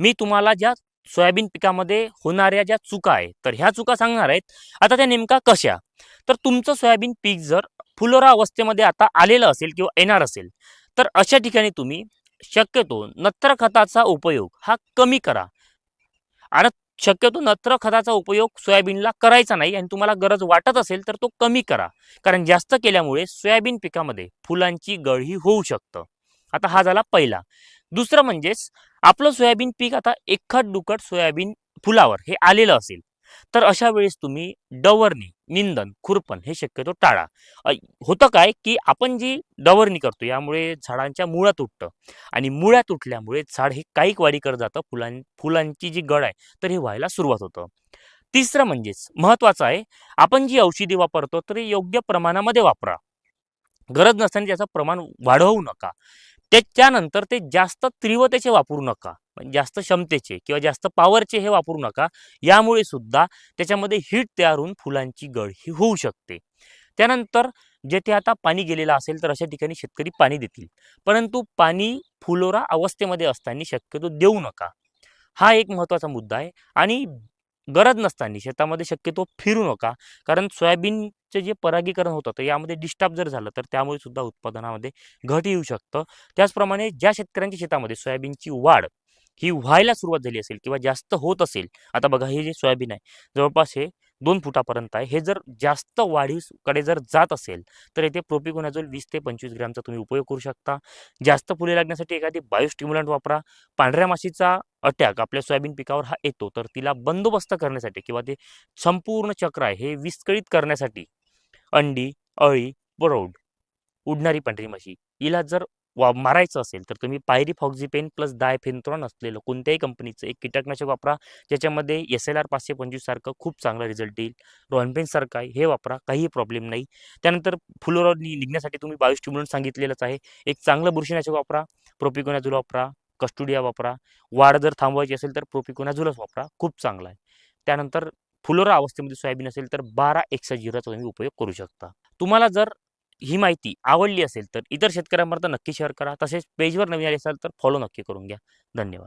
मी तुम्हाला ज्या सोयाबीन पिकामध्ये होणाऱ्या ज्या चुका आहे तर ह्या चुका सांगणार आहेत. आता त्या नेमका कशा? तर तुमचं सोयाबीन पीक जर फुलोरा अवस्थेमध्ये आता आलेलं असेल किंवा येणार असेल तर अशा ठिकाणी तुम्ही शक्यतो नत्र खताचा उपयोग हा कमी करा. आणि शक्यतो नत्र खताचा उपयोग सोयाबीनला करायचा नाही आणि तुम्हाला गरज वाटत असेल तर तो कमी करा. कारण जास्त केल्यामुळे सोयाबीन पिकामध्ये फुलांची गळही होऊ शकतं. आता हा झाला पहिला. दुसरं म्हणजेच आपलं सोयाबीन पीक आता एखाद दुखट सोयाबीन फुलावर हे आलेलं असेल तर अशा वेळेस तुम्ही डवरणी निंदन खुरपण हे शक्यतो टाळा. होतं काय की आपण जी डवरणी करतो यामुळे झाडांच्या मुळा तुटतं आणि मुळ्या तुटल्यामुळे झाड हे काहीक वाढी करत जातं फुलां फुलांची जी गळ आहे तर हे व्हायला सुरुवात होतं. तिसरं म्हणजेच महत्वाचं आहे आपण जी औषधी वापरतो तर योग्य प्रमाणामध्ये वापरा. गरज नसताना त्याचं प्रमाण वाढवू नका. त्याच्यानंतर ते जास्त तीव्रतेचे वापरू नका. म्हणजे जास्त क्षमतेचे किंवा जास्त पॉवरचे हे वापरू नका. यामुळे सुद्धा त्याच्यामध्ये हीट तयार होऊन फुलांची गळ ही होऊ शकते. त्यानंतर जेथे आता पाणी गेलेलं असेल तर अशा ठिकाणी शेतकरी पाणी देतील. परंतु पाणी फुलोरा अवस्थेमध्ये असताना शक्यतो देऊ नका. हा एक महत्त्वाचा मुद्दा आहे. आणि गरज नसताना शेतामध्ये शक्यतो फिरू नका. कारण सोयाबीनचे जे परागीकरण होतं तर यामध्ये डिस्टर्ब जर झालं तर त्यामुळे सुद्धा उत्पादनामध्ये घट येऊ शकतं. त्याचप्रमाणे ज्या शेतकऱ्यांच्या शेतामध्ये सोयाबीनची वाढ ही व्हायला सुरुवात झाली असेल किंवा जास्त होत असेल आता बघा हे जे सोयाबीन आहे जवळपास हे दोन फुटापर्यंत आहे. हे जर जास्त वाढीकडे जर जात असेल तर येथे प्रोपिकोनाझोल वीस ते पंचवीस ग्रॅमचा तुम्ही उपयोग करू शकता. जास्त फुले लागण्यासाठी एखादी बायोस्टिम्युलंट वापरा. पांढऱ्या माशीचा अटॅक आपल्या सोयाबीन पिकावर हा येतो. तर तिला बंदोबस्त करण्यासाठी किंवा ते संपूर्ण चक्र आहे हे विस्कळीत करण्यासाठी अंडी अळी बरोड उडणारी पांढरी माशी हिला जर वा मारायचं असेल तर तुम्ही पायरी फॉक्झिपेन प्लस डायफेन्थ्रॉन असलेलं कोणत्याही कंपनीचं एक कीटकनाशक वापरा. ज्याच्यामध्ये एस एल आर पाचशे पंचवीस सारखं खूप चांगला रिझल्ट येईल रॉनपेन सारखं आहे हे वापरा काही प्रॉब्लेम नाही. त्यानंतर फुलोरा निघण्यासाठी तुम्ही बायोस्टिम्युलंट सांगितलेलंच आहे. एक चांगलं बुरशीनाशक वापरा प्रोपिकोनाझोल वापरा कस्टुडिया वापरा. वाढ जर थांबवायची असेल तर प्रोपिकोनाझुलस वापरा. खूप चांगला आहे. त्यानंतर फुलोरा अवस्थेमध्ये सोयाबीन असेल तर बारा एक्सा जिराचा तुम्ही उपयोग करू शकता. तुम्हाला जर ही माहिती आवडली असेल तर इतर शेतकऱ्यांपर्यंत नक्की शेअर करा. तसेच पेजवर नवीन आले असाल तर फॉलो नक्की करून घ्या. धन्यवाद.